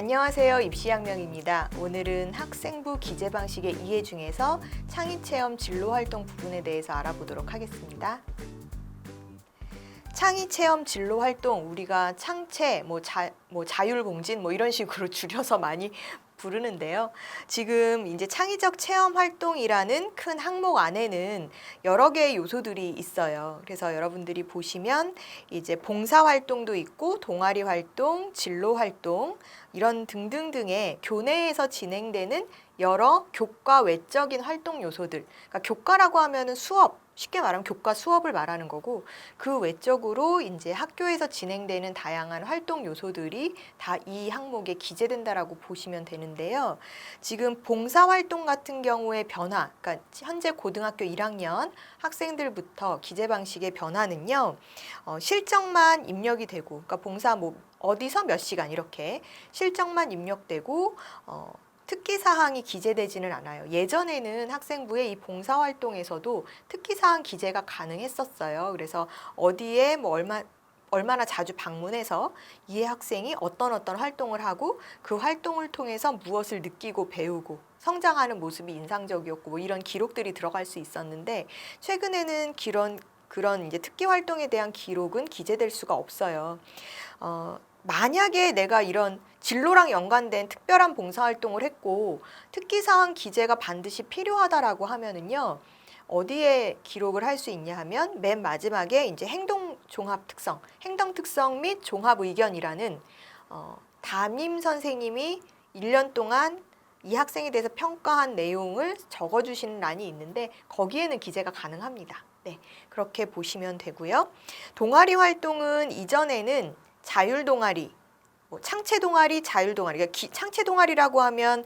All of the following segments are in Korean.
안녕하세요. 입시학명입니다. 오늘은 학생부 기재 방식의 이해 중에서 창의 체험 진로 활동 부분에 대해서 알아보도록 하겠습니다. 창의 체험 진로 활동 우리가 창체 뭐, 자, 뭐 자율공진 뭐 이런 식으로 줄여서 많이 부르는데요. 지금 이제 창의적 체험 활동이라는 큰 항목 안에는 여러 개의 요소들이 있어요. 그래서 여러분들이 보시면 이제 봉사 활동도 있고 동아리 활동, 진로 활동 이런 등등등의 교내에서 진행되는 여러 교과 외적인 활동 요소들. 그러니까 교과라고 하면은 수업 쉽게 말하면 교과 수업을 말하는 거고 그 외적으로 이제 학교에서 진행되는 다양한 활동 요소들이 다 이 항목에 기재된다라고 보시면 되는데요. 지금 봉사 활동 같은 경우의 변화, 그러니까 현재 고등학교 1학년 학생들부터 기재 방식의 변화는요. 어, 실적만 입력이 되고, 그러니까 봉사 뭐 어디서 몇 시간 이렇게 실적만 입력되고 어, 특기 사항이 기재되지는 않아요. 예전에는 학생부의 이 봉사 활동에서도 특기 사항 기재가 가능했었어요. 그래서 어디에 뭐 얼마 얼마나 자주 방문해서 이 학생이 어떤 어떤 활동을 하고 그 활동을 통해서 무엇을 느끼고 배우고 성장하는 모습이 인상적이었고 뭐 이런 기록들이 들어갈 수 있었는데 최근에는 그런 그런 이제 특기 활동에 대한 기록은 기재될 수가 없어요. 어, 만약에 내가 이런 진로랑 연관된 특별한 봉사활동을 했고 특기사항 기재가 반드시 필요하다라고 하면은요 어디에 기록을 할 수 있냐 하면 맨 마지막에 이제 행동 종합 특성, 행동 특성 및 종합 의견이라는 어, 담임 선생님이 1년 동안 이 학생에 대해서 평가한 내용을 적어 주시는 란이 있는데 거기에는 기재가 가능합니다. 네, 그렇게 보시면 되고요. 동아리 활동은 이전에는 자율 동아리, 뭐 창체 동아리, 자율 동아리. 그러니까 기, 창체 동아리라고 하면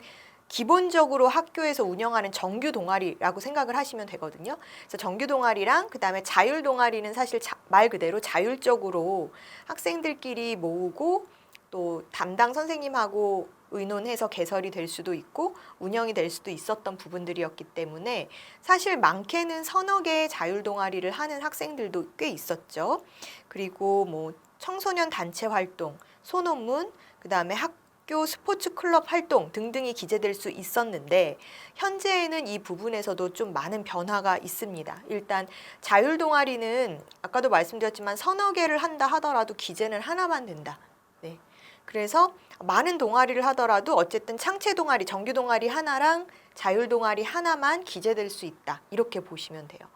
기본적으로 학교에서 운영하는 정규 동아리라고 생각을 하시면 되거든요. 그래서 정규 동아리랑 그다음에 자율 동아리는 사실 자, 말 그대로 자율적으로 학생들끼리 모으고 또 담당 선생님하고 의논해서 개설이 될 수도 있고 운영이 될 수도 있었던 부분들이었기 때문에 사실 많게는 서너 개의 자율 동아리를 하는 학생들도 꽤 있었죠. 그리고 뭐 청소년 단체 활동, 소논문, 그 다음에 학교 스포츠 클럽 활동 등등이 기재될 수 있었는데 현재에는 이 부분에서도 좀 많은 변화가 있습니다. 일단 자율 동아리는 아까도 말씀드렸지만 서너 개를 한다 하더라도 기재는 하나만 된다. 네. 그래서 많은 동아리를 하더라도 어쨌든 창체 동아리, 정규 동아리 하나랑 자율 동아리 하나만 기재될 수 있다. 이렇게 보시면 돼요.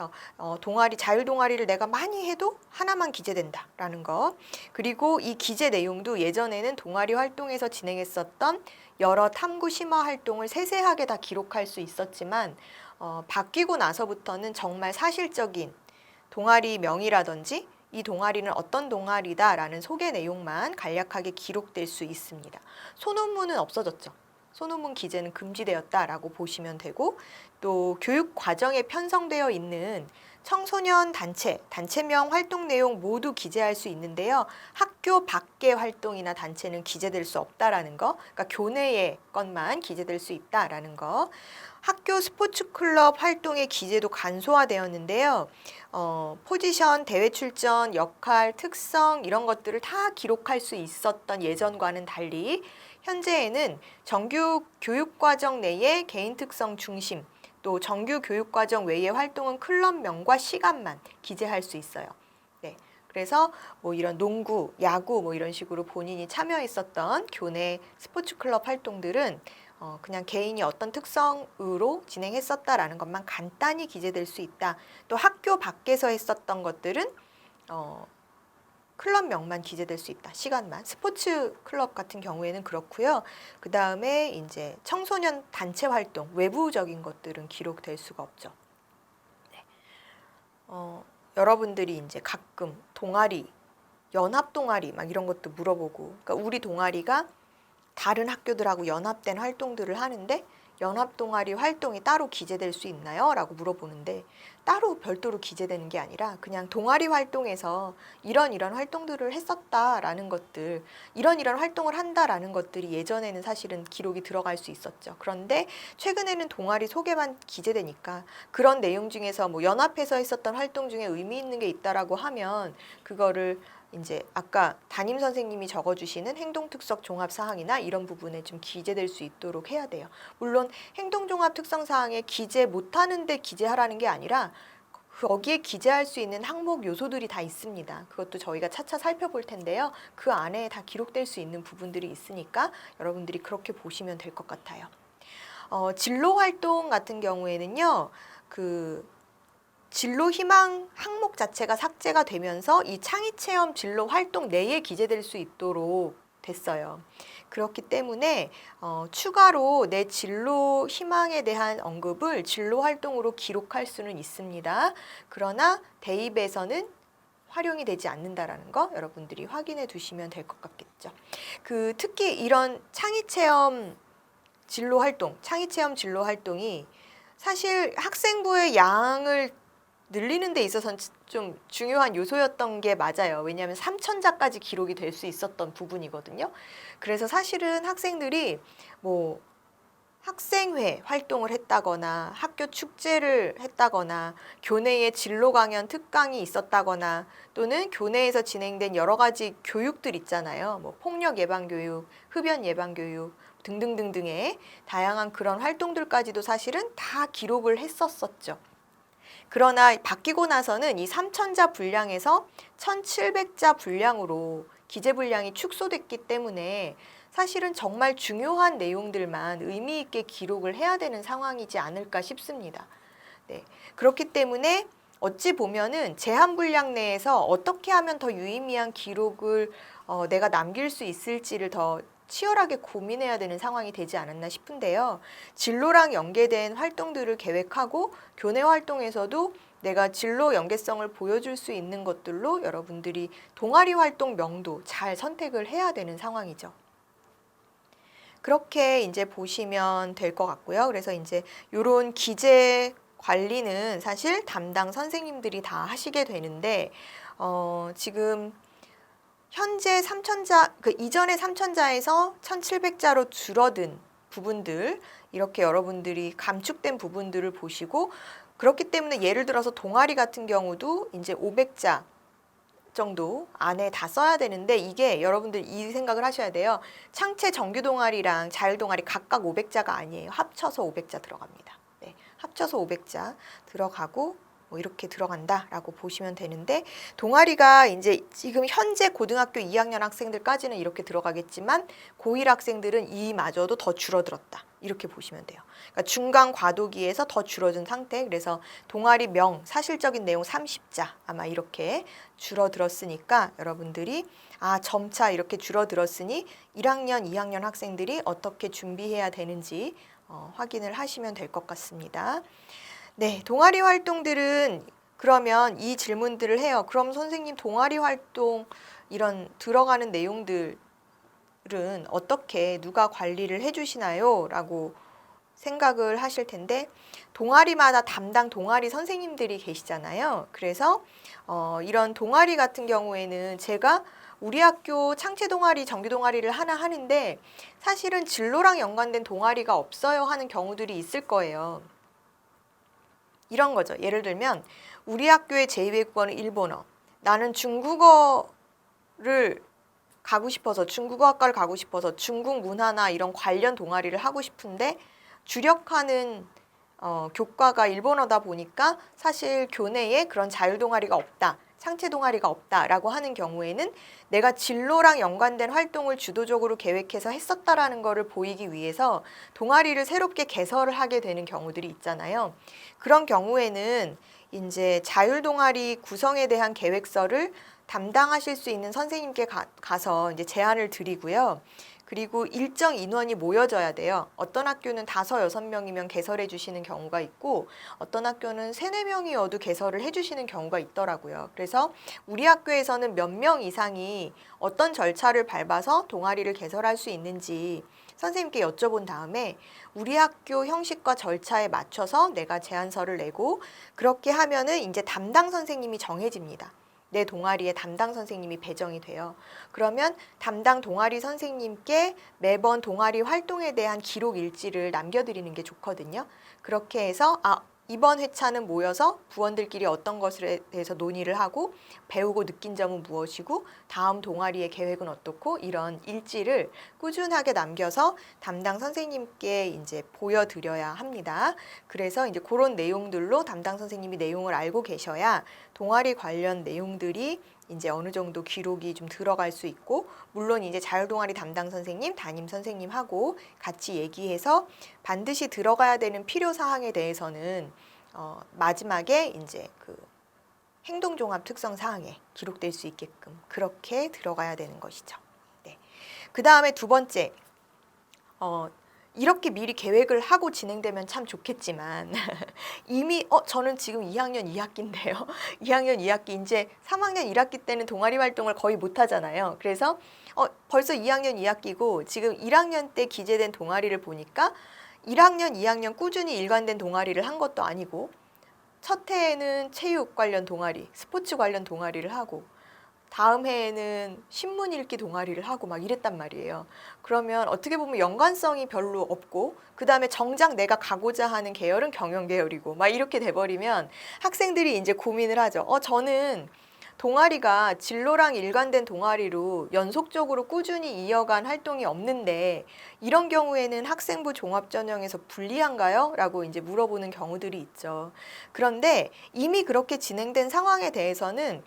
그래서 어, 동아리 자율 동아리를 내가 많이 해도 하나만 기재된다라는 거. 그리고 이 기재 내용도 예전에는 동아리 활동에서 진행했었던 여러 탐구 심화 활동을 세세하게 다 기록할 수 있었지만 어, 바뀌고 나서부터는 정말 사실적인 동아리 명이라든지 이 동아리는 어떤 동아리다라는 소개 내용만 간략하게 기록될 수 있습니다. 소논문은 없어졌죠. 소논문 기재는 금지되었다라고 보시면 되고 또 교육 과정에 편성되어 있는 청소년 단체, 단체명 활동 내용 모두 기재할 수 있는데요. 학교 밖의 활동이나 단체는 기재될 수 없다라는 거, 그러니까 교내의 것만 기재될 수 있다라는 거. 학교 스포츠 클럽 활동의 기재도 간소화되었는데요. 어, 포지션, 대회 출전, 역할, 특성 이런 것들을 다 기록할 수 있었던 예전과는 달리 현재에는 정규 교육 과정 내에 개인 특성 중심 또 정규 교육 과정 외의 활동은 클럽명과 시간만 기재할 수 있어요. 네. 그래서 뭐 이런 농구, 야구 뭐 이런 식으로 본인이 참여했었던 교내 스포츠 클럽 활동들은 어, 그냥 개인이 어떤 특성으로 진행했었다라는 것만 간단히 기재될 수 있다. 또 학교 밖에서 했었던 것들은 어, 클럽명만 기재될 수 있다. 시간만. 스포츠 클럽 같은 경우에는 그렇고요. 그 다음에 이제 청소년 단체 활동, 외부적인 것들은 기록될 수가 없죠. 네. 어, 여러분들이 이제 가끔 동아리, 연합 동아리 막 이런 것도 물어보고, 그러니까 우리 동아리가 다른 학교들하고 연합된 활동들을 하는데 연합 동아리 활동이 따로 기재될 수 있나요? 라고 물어보는데 따로 별도로 기재되는 게 아니라 그냥 동아리 활동에서 이런 이런 활동들을 했었다라는 것들, 이런 이런 활동을 한다라는 것들이 예전에는 사실은 기록이 들어갈 수 있었죠. 그런데 최근에는 동아리 소개만 기재되니까 그런 내용 중에서 뭐 연합해서 했었던 활동 중에 의미 있는 게 있다라고 하면 그거를 이제 아까 담임 선생님이 적어주시는 행동 특성 종합 사항이나 이런 부분에 좀 기재될 수 있도록 해야 돼요. 물론 행동 종합 특성 사항에 기재 못하는데 기재하라는 게 아니라 거기에 기재할 수 있는 항목 요소들이 다 있습니다. 그것도 저희가 차차 살펴볼 텐데요. 그 안에 다 기록될 수 있는 부분들이 있으니까 여러분들이 그렇게 보시면 될 것 같아요. 어, 진로 활동 같은 경우에는요, 그 진로 희망 항목 자체가 삭제가 되면서 이 창의 체험 진로 활동 내에 기재될 수 있도록 됐어요. 그렇기 때문에 어, 추가로 내 진로 희망에 대한 언급을 진로 활동으로 기록할 수는 있습니다. 그러나 대입에서는 활용이 되지 않는다라는 거 여러분들이 확인해 두시면 될 것 같겠죠. 그 특히 이런 창의 체험 진로 활동, 창의 체험 진로 활동이 사실 학생부의 양을 늘리는 데 있어서는 좀 중요한 요소였던 게 맞아요. 왜냐하면 3천자까지 기록이 될 수 있었던 부분이거든요. 그래서 사실은 학생들이 뭐 학생회 활동을 했다거나 학교 축제를 했다거나 교내에 진로 강연 특강이 있었다거나 또는 교내에서 진행된 여러 가지 교육들 있잖아요. 뭐 폭력 예방 교육, 흡연 예방 교육 등등등등의 다양한 그런 활동들까지도 사실은 다 기록을 했었었죠. 그러나 바뀌고 나서는 이 3천자 분량에서 1,700자 분량으로 기재 분량이 축소됐기 때문에 사실은 정말 중요한 내용들만 의미 있게 기록을 해야 되는 상황이지 않을까 싶습니다. 네. 그렇기 때문에 어찌 보면은 제한 분량 내에서 어떻게 하면 더 유의미한 기록을 어, 내가 남길 수 있을지를 더 치열하게 고민해야 되는 상황이 되지 않았나 싶은데요. 진로랑 연계된 활동들을 계획하고 교내 활동에서도 내가 진로 연계성을 보여줄 수 있는 것들로 여러분들이 동아리 활동 명도 잘 선택을 해야 되는 상황이죠. 그렇게 이제 보시면 될 것 같고요. 그래서 이제 요런 기재 관리는 사실 담당 선생님들이 다 하시게 되는데 어, 지금 현재 3천자 그 이전의 3천자에서 1,700자로 줄어든 부분들 이렇게 여러분들이 감축된 부분들을 보시고 그렇기 때문에 예를 들어서 동아리 같은 경우도 이제 500자 정도 안에 다 써야 되는데 이게 여러분들 이 생각을 하셔야 돼요. 창체 정규 동아리랑 자율 동아리 각각 500자가 아니에요. 합쳐서 500자 들어갑니다. 네, 합쳐서 500자 들어가고 뭐 이렇게 들어간다라고 보시면 되는데 동아리가 이제 지금 현재 고등학교 2학년 학생들까지는 이렇게 들어가겠지만 고1 학생들은 이마저도 더 줄어들었다. 이렇게 보시면 돼요. 그러니까 중간 과도기에서 더 줄어든 상태. 그래서 동아리 명 사실적인 내용 30자 아마 이렇게 줄어들었으니까 여러분들이 아 점차 이렇게 줄어들었으니 1학년, 2학년 학생들이 어떻게 준비해야 되는지 어, 확인을 하시면 될 것 같습니다. 네, 동아리 활동들은 그러면 이 질문들을 해요. 그럼 선생님 동아리 활동 이런 들어가는 내용들은 어떻게 누가 관리를 해주시나요? 라고 생각을 하실 텐데 동아리마다 담당 동아리 선생님들이 계시잖아요. 그래서 어, 이런 동아리 같은 경우에는 제가 우리 학교 창체 동아리, 정규 동아리를 하나 하는데 사실은 진로랑 연관된 동아리가 없어요 하는 경우들이 있을 거예요. 이런 거죠. 예를 들면 우리 학교의 제2외국어는 일본어. 나는 중국어를 가고 싶어서 중국어 학과를 가고 싶어서 중국 문화나 이런 관련 동아리를 하고 싶은데 주력하는 어, 교과가 일본어다 보니까 사실 교내에 그런 자율 동아리가 없다. 상체 동아리가 없다라고 하는 경우에는 내가 진로랑 연관된 활동을 주도적으로 계획해서 했었다라는 거를 보이기 위해서 동아리를 새롭게 개설을 하게 되는 경우들이 있잖아요. 그런 경우에는 이제 자율 동아리 구성에 대한 계획서를 담당하실 수 있는 선생님께 가, 서 이제 제안을 드리고요. 그리고 일정 인원이 모여져야 돼요. 어떤 학교는 다섯 여섯 명이면 개설해 주시는 경우가 있고 어떤 학교는 세네 명이어도 개설을 해 주시는 경우가 있더라고요. 그래서 우리 학교에서는 몇 명 이상이 어떤 절차를 밟아서 동아리를 개설할 수 있는지 선생님께 여쭤본 다음에 우리 학교 형식과 절차에 맞춰서 내가 제안서를 내고 그렇게 하면은 이제 담당 선생님이 정해집니다. 내 동아리에 담당 선생님이 배정이 돼요. 그러면 담당 동아리 선생님께 매번 동아리 활동에 대한 기록 일지를 남겨드리는 게 좋거든요. 그렇게 해서 아 이번 회차는 모여서 부원들끼리 어떤 것에 대해서 논의를 하고 배우고 느낀 점은 무엇이고 다음 동아리의 계획은 어떻고 이런 일지를 꾸준하게 남겨서 담당 선생님께 이제 보여드려야 합니다. 그래서 이제 그런 내용들로 담당 선생님이 내용을 알고 계셔야 동아리 관련 내용들이 이제 어느 정도 기록이 좀 들어갈 수 있고 물론 이제 자율동아리 담당 선생님, 담임 선생님하고 같이 얘기해서 반드시 들어가야 되는 필요 사항에 대해서는 어, 마지막에 이제 그 행동 종합 특성 사항에 기록될 수 있게끔 그렇게 들어가야 되는 것이죠. 네. 그 다음에 두 번째, 어, 이렇게 미리 계획을 하고 진행되면 참 좋겠지만 이미 어 저는 지금 2학년 2학기인데요. 2학년 2학기 이제 3학년 1학기 때는 동아리 활동을 거의 못 하잖아요. 그래서 어 벌써 2학년 2학기고 지금 1학년 때 기재된 동아리를 보니까 1학년 2학년 꾸준히 일관된 동아리를 한 것도 아니고 첫 해에는 체육 관련 동아리, 스포츠 관련 동아리를 하고 다음 해에는 신문 읽기 동아리를 하고 막 이랬단 말이에요. 그러면 어떻게 보면 연관성이 별로 없고 그 다음에 정작 내가 가고자 하는 계열은 경영 계열이고 막 이렇게 돼버리면 학생들이 이제 고민을 하죠. 어 저는 동아리가 진로랑 일관된 동아리로 연속적으로 꾸준히 이어간 활동이 없는데 이런 경우에는 학생부 종합전형에서 불리한가요? 라고 이제 물어보는 경우들이 있죠. 그런데 이미 그렇게 진행된 상황에 대해서는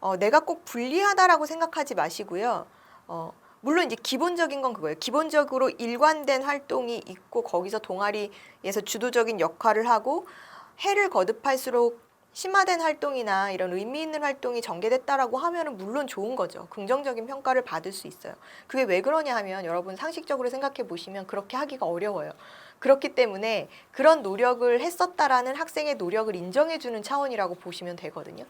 어, 내가 꼭 불리하다라고 생각하지 마시고요. 어, 물론 이제 기본적인 건 그거예요. 기본적으로 일관된 활동이 있고 거기서 동아리에서 주도적인 역할을 하고 해를 거듭할수록 심화된 활동이나 이런 의미 있는 활동이 전개됐다라고 하면은 물론 좋은 거죠. 긍정적인 평가를 받을 수 있어요. 그게 왜 그러냐 하면 여러분 상식적으로 생각해 보시면 그렇게 하기가 어려워요. 그렇기 때문에 그런 노력을 했었다라는 학생의 노력을 인정해 주는 차원이라고 보시면 되거든요.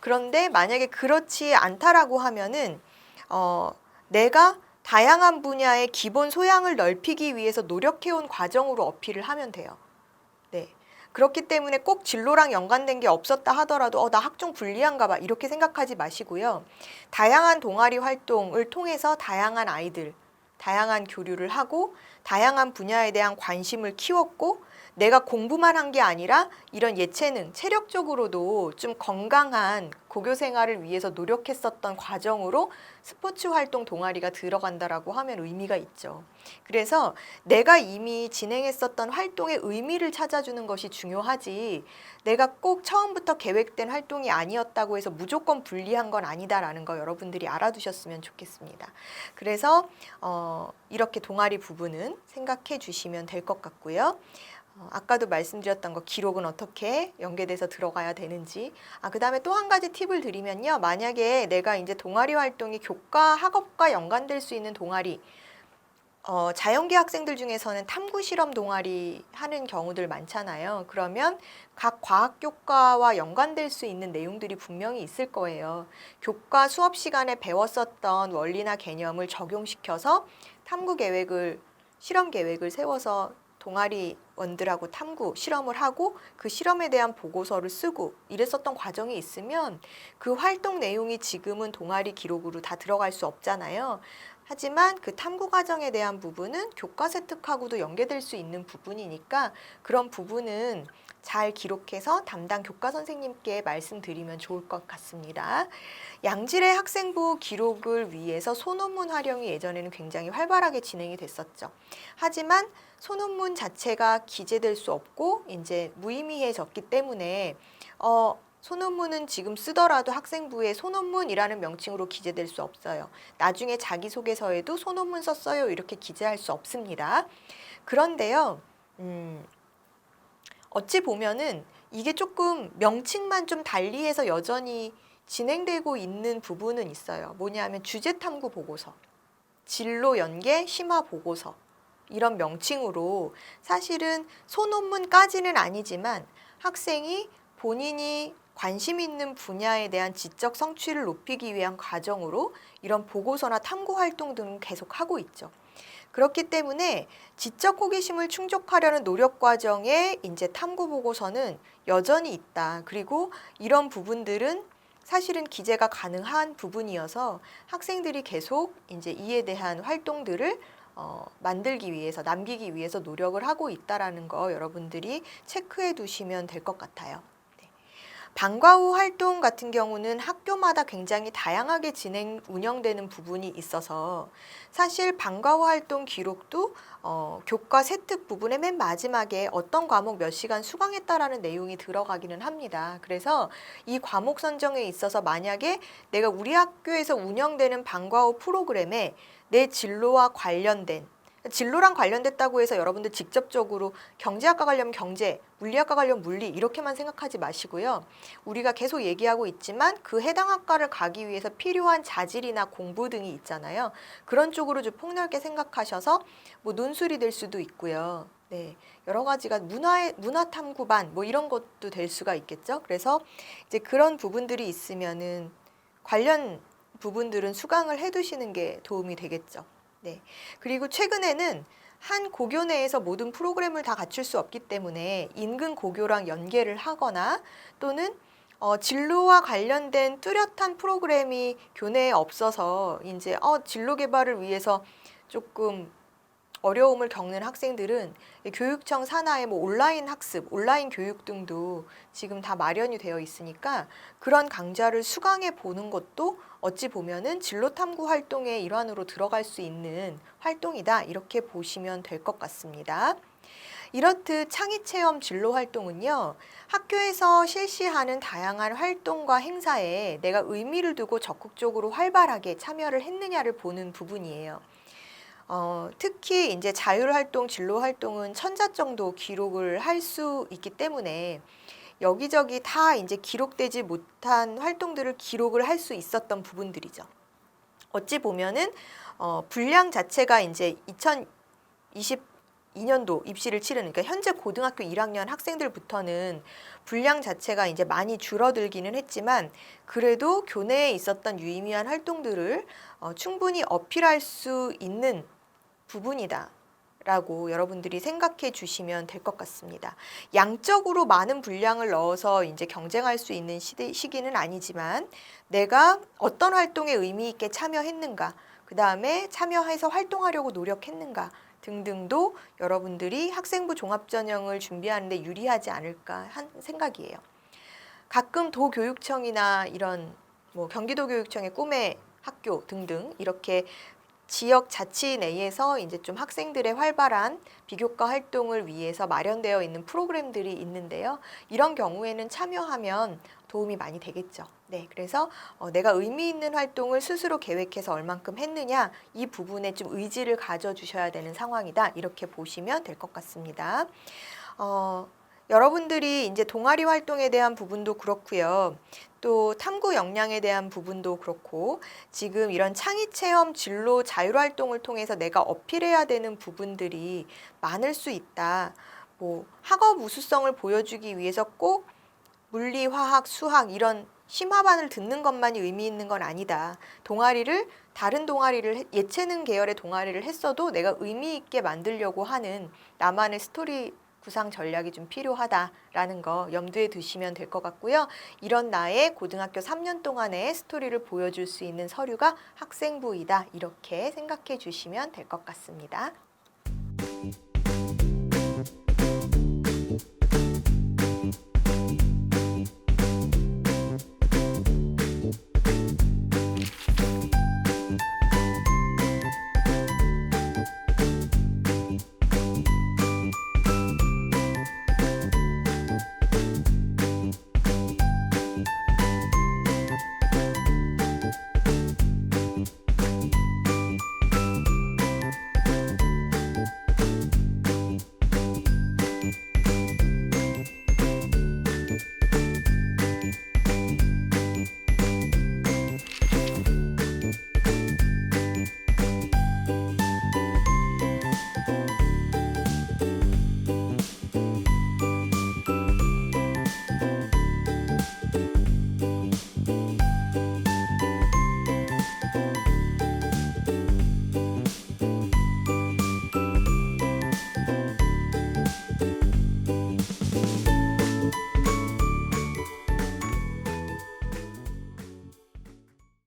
그런데 만약에 그렇지 않다라고 하면은 어 내가 다양한 분야의 기본 소양을 넓히기 위해서 노력해온 과정으로 어필을 하면 돼요. 네. 그렇기 때문에 꼭 진로랑 연관된 게 없었다 하더라도 어, 나 학종 불리한가 봐 이렇게 생각하지 마시고요. 다양한 동아리 활동을 통해서 다양한 아이들, 다양한 교류를 하고 다양한 분야에 대한 관심을 키웠고 내가 공부만 한 게 아니라 이런 예체능, 체력적으로도 좀 건강한 고교 생활을 위해서 노력했었던 과정으로 스포츠 활동 동아리가 들어간다라고 하면 의미가 있죠. 그래서 내가 이미 진행했었던 활동의 의미를 찾아주는 것이 중요하지 내가 꼭 처음부터 계획된 활동이 아니었다고 해서 무조건 불리한 건 아니다라는 거 여러분들이 알아두셨으면 좋겠습니다. 그래서 어, 이렇게 동아리 부분은 생각해 주시면 될 것 같고요. 어, 아까도 말씀드렸던 거 기록은 어떻게 연계돼서 들어가야 되는지 아 그다음에 또 한 가지 팁을 드리면요 만약에 내가 이제 동아리 활동이 교과 학업과 연관될 수 있는 동아리 어, 자연계 학생들 중에서는 탐구 실험 동아리 하는 경우들 많잖아요. 그러면 각 과학 교과와 연관될 수 있는 내용들이 분명히 있을 거예요. 교과 수업 시간에 배웠었던 원리나 개념을 적용시켜서 탐구 계획을 실험 계획을 세워서 동아리원들하고 탐구 실험을 하고 그 실험에 대한 보고서를 쓰고 이랬었던 과정이 있으면 그 활동 내용이 지금은 동아리 기록으로 다 들어갈 수 없잖아요. 하지만 그 탐구 과정에 대한 부분은 교과 세 특하고도 연계될 수 있는 부분이니까 그런 부분은 잘 기록해서 담당 교과 선생님께 말씀드리면 좋을 것 같습니다. 양질의 학생부 기록을 위해서 소논문 활용이 예전에는 굉장히 활발하게 진행이 됐었죠. 하지만 소논문 자체가 기재될 수 없고 이제 무의미해졌기 때문에 어 소논문은 지금 쓰더라도 학생부에 소논문이라는 명칭으로 기재될 수 없어요. 나중에 자기소개서에도 소논문 썼어요 이렇게 기재할 수 없습니다. 그런데요, 음, 어찌 보면은 이게 조금 명칭만 좀 달리해서 여전히 진행되고 있는 부분은 있어요. 뭐냐면 주제 탐구 보고서, 진로 연계 심화 보고서 이런 명칭으로 사실은 소논문까지는 아니지만 학생이 본인이 관심 있는 분야에 대한 지적 성취를 높이기 위한 과정으로 이런 보고서나 탐구 활동 등을 계속 하고 있죠. 그렇기 때문에 지적 호기심을 충족하려는 노력 과정에 이제 탐구 보고서는 여전히 있다. 그리고 이런 부분들은 사실은 기재가 가능한 부분이어서 학생들이 계속 이제 이에 대한 활동들을 어, 만들기 위해서 남기기 위해서 노력을 하고 있다라는 거 여러분들이 체크해 두시면 될 것 같아요. 네. 방과 후 활동 같은 경우는 학교마다 굉장히 다양하게 진행 운영되는 부분이 있어서 사실 방과 후 활동 기록도 어, 교과 세특 부분의 맨 마지막에 어떤 과목 몇 시간 수강했다라는 내용이 들어가기는 합니다. 그래서 이 과목 선정에 있어서 만약에 내가 우리 학교에서 운영되는 방과 후 프로그램에 내 진로와 관련된 진로랑 관련됐다고 해서 여러분들 직접적으로 경제학과 관련 경제, 물리학과 관련 물리 이렇게만 생각하지 마시고요. 우리가 계속 얘기하고 있지만 그 해당 학과를 가기 위해서 필요한 자질이나 공부 등이 있잖아요. 그런 쪽으로 좀 폭넓게 생각하셔서 뭐 논술이 될 수도 있고요. 네, 여러 가지가 문화의 문화 탐구반 뭐 이런 것도 될 수가 있겠죠. 그래서 이제 그런 부분들이 있으면은 관련 부분들은 수강을 해두시는 게 도움이 되겠죠. 네. 그리고 최근에는 한 고교 내에서 모든 프로그램을 다 갖출 수 없기 때문에 인근 고교랑 연계를 하거나 또는 어, 진로와 관련된 뚜렷한 프로그램이 교내에 없어서 이제 어, 진로 개발을 위해서 조금 어려움을 겪는 학생들은 이 교육청 산하의 뭐 온라인 학습, 온라인 교육 등도 지금 다 마련이 되어 있으니까 그런 강좌를 수강해 보는 것도 어찌 보면은 진로 탐구 활동의 일환으로 들어갈 수 있는 활동이다. 이렇게 보시면 될 것 같습니다. 이렇듯 창의 체험 진로 활동은요, 학교에서 실시하는 다양한 활동과 행사에 내가 의미를 두고 적극적으로 활발하게 참여를 했느냐를 보는 부분이에요. 어, 특히 이제 자율활동, 진로활동은 천자 정도 기록을 할 수 있기 때문에 여기저기 다 이제 기록되지 못한 활동들을 기록을 할 수 있었던 부분들이죠. 어찌 보면은 어, 분량 자체가 이제 2022년도 입시를 치르는 그러니까 현재 고등학교 1학년 학생들부터는 분량 자체가 이제 많이 줄어들기는 했지만 그래도 교내에 있었던 유의미한 활동들을 어, 충분히 어필할 수 있는 부분이다. 라고 여러분들이 생각해 주시면 될 것 같습니다. 양적으로 많은 분량을 넣어서 이제 경쟁할 수 있는 시대, 시기는 아니지만 내가 어떤 활동에 의미 있게 참여했는가, 그 다음에 참여해서 활동하려고 노력했는가 등등도 여러분들이 학생부 종합전형을 준비하는데 유리하지 않을까 한 생각이에요. 가끔 도교육청이나 이런 뭐 경기도교육청의 꿈의 학교 등등 이렇게 지역 자치 내에서 이제 좀 학생들의 활발한 비교과 활동을 위해서 마련되어 있는 프로그램들이 있는데요. 이런 경우에는 참여하면 도움이 많이 되겠죠. 네, 그래서 어, 내가 의미 있는 활동을 스스로 계획해서 얼만큼 했느냐 이 부분에 좀 의지를 가져주셔야 되는 상황이다 이렇게 보시면 될 것 같습니다. 어, 여러분들이 이제 동아리 활동에 대한 부분도 그렇고요. 또 탐구 역량에 대한 부분도 그렇고 지금 이런 창의 체험 진로 자율 활동을 통해서 내가 어필해야 되는 부분들이 많을 수 있다. 뭐 학업 우수성을 보여주기 위해서 꼭 물리, 화학, 수학 이런 심화반을 듣는 것만이 의미 있는 건 아니다. 동아리를 다른 동아리를 예체능 계열의 동아리를 했어도 내가 의미 있게 만들려고 하는 나만의 스토리 구상 전략이 좀 필요하다라는 거 염두에 두시면 될 것 같고요. 이런 나의 고등학교 3년 동안의 스토리를 보여줄 수 있는 서류가 학생부이다. 이렇게 생각해 주시면 될 것 같습니다.